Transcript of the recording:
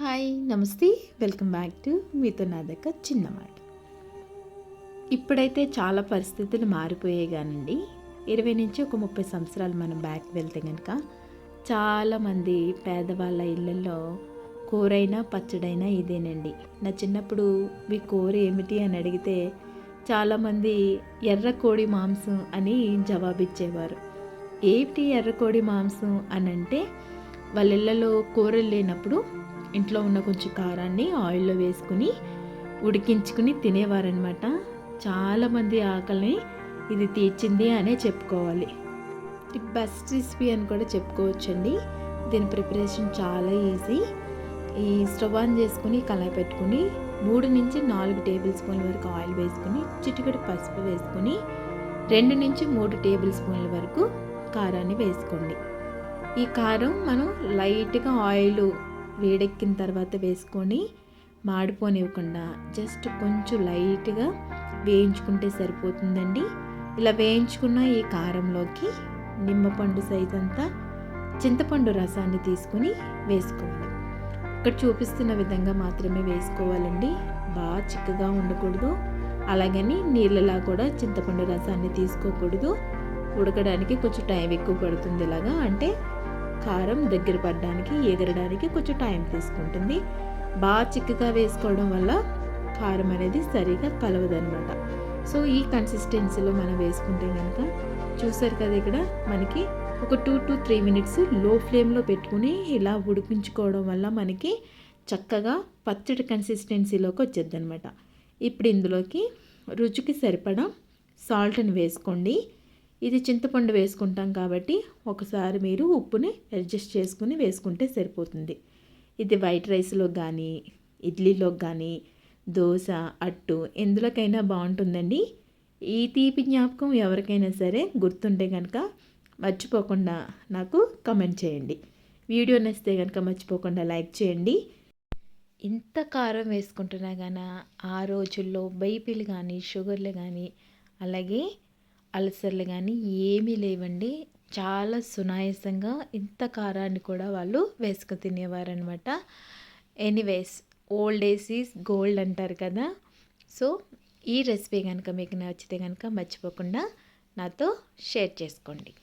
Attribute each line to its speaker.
Speaker 1: Hi నమస్తే. Welcome back to మీతో నా దగ్గర చిన్న మాట. ఇప్పుడైతే చాలా పరిస్థితులు మారిపోయాయి కానండి. ఇరవై నుంచి ఒక ముప్పై సంవత్సరాలు మనం బ్యాక్ వెళ్తే కనుక చాలామంది పేదవాళ్ళ ఇళ్ళల్లో కూరైనా పచ్చడైనా ఇదేనండి. నా చిన్నప్పుడు మీ కూర ఏమిటి అని అడిగితే చాలామంది ఎర్ర కోడి మాంసం అని జవాబిచ్చేవారు. ఏమిటి ఎర్ర కోడి మాంసం అని అంటే వాళ్ళ ఇళ్ళలో కూరలు లేనప్పుడు ఇంట్లో ఉన్న కొంచెం కారాన్ని ఆయిల్లో వేసుకుని ఉడికించుకుని తినేవారనమాట చాలామంది ఆకలిని ఇది తీర్చింది అనే చెప్పుకోవాలి. బెస్ట్ రెసిపీ అని కూడా చెప్పుకోవచ్చండి. దీని ప్రిపరేషన్ చాలా ఈజీ. ఈ స్టవ్ ఆన్ చేసుకుని కళాయి పెట్టుకుని మూడు నుంచి నాలుగు టేబుల్ స్పూన్ల వరకు ఆయిల్ వేసుకుని చిటికడి పసుపు వేసుకుని రెండు నుంచి మూడు టేబుల్ స్పూన్ల వరకు కారాన్ని వేసుకోండి. ఈ కారం మనం లైట్గా ఆయిల్ వేడెక్కిన తర్వాత వేసుకొని మాడిపోనివ్వకుండా జస్ట్ కొంచెం లైట్గా వేయించుకుంటే సరిపోతుందండి. ఇలా వేయించుకున్న ఈ కారంలోకి నిమ్మపండు సైజ్ అంతా చింతపండు రసాన్ని తీసుకుని వేసుకోవాలి. ఇక్కడ చూపిస్తున్న విధంగా మాత్రమే వేసుకోవాలండి. బాగా చిక్కగా ఉండకూడదు. అలాగని నీళ్ళలా కూడా చింతపండు రసాన్ని తీసుకోకూడదు. ఉడకడానికి కొంచెం టైం ఎక్కువ పడుతుంది ఇలాగా. అంటే కారం దగ్గర పడడానికి ఎగరడానికి కొంచెం టైం తీసుకుంటుంది. బాగా చిక్కగా వేసుకోవడం వల్ల కారం అనేది సరిగా కలవదనమాట సో ఈ కన్సిస్టెన్సీలో మనం వేసుకుంటే కనుక చూసారు కదా ఇక్కడ మనకి ఒక టూ టు త్రీ మినిట్స్లో ఫ్లేమ్లో పెట్టుకుని ఇలా ఉడికించుకోవడం వల్ల మనకి చక్కగా పచ్చడి కన్సిస్టెన్సీలోకి వచ్చేద్దనమాట ఇప్పుడు ఇందులోకి రుచికి సరిపడా సాల్ట్ని వేసుకోండి. ఇది చింతపండు వేసుకుంటాం కాబట్టి ఒకసారి మీరు ఉప్పుని అడ్జస్ట్ చేసుకుని వేసుకుంటే సరిపోతుంది. ఇది వైట్ రైస్లో కానీ ఇడ్లీలో కానీ దోశ అట్టు ఎందులోకైనా బాగుంటుందండి. ఈ తీపి జ్ఞాపకం ఎవరికైనా సరే గుర్తుంటే కనుక మర్చిపోకుండా నాకు కమెంట్ చేయండి. వీడియో నచ్చితే కనుక మర్చిపోకుండా లైక్ చేయండి. ఇంత కారం వేసుకుంటున్నా కానీ ఆ రోజుల్లో బైపీలు కానీ షుగర్లు కానీ అలాగే అలసర్లు కానీ ఏమీ లేవండి. చాలా సునాయాసంగా ఇంత కారాన్ని కూడా వాళ్ళు వేసుకు తినేవారనమాట anyways old age is gold అంటారు కదా. సో ఈ రెసిపీ కనుక మీకు నచ్చితే కనుక మర్చిపోకుండా నాతో షేర్ చేసుకోండి.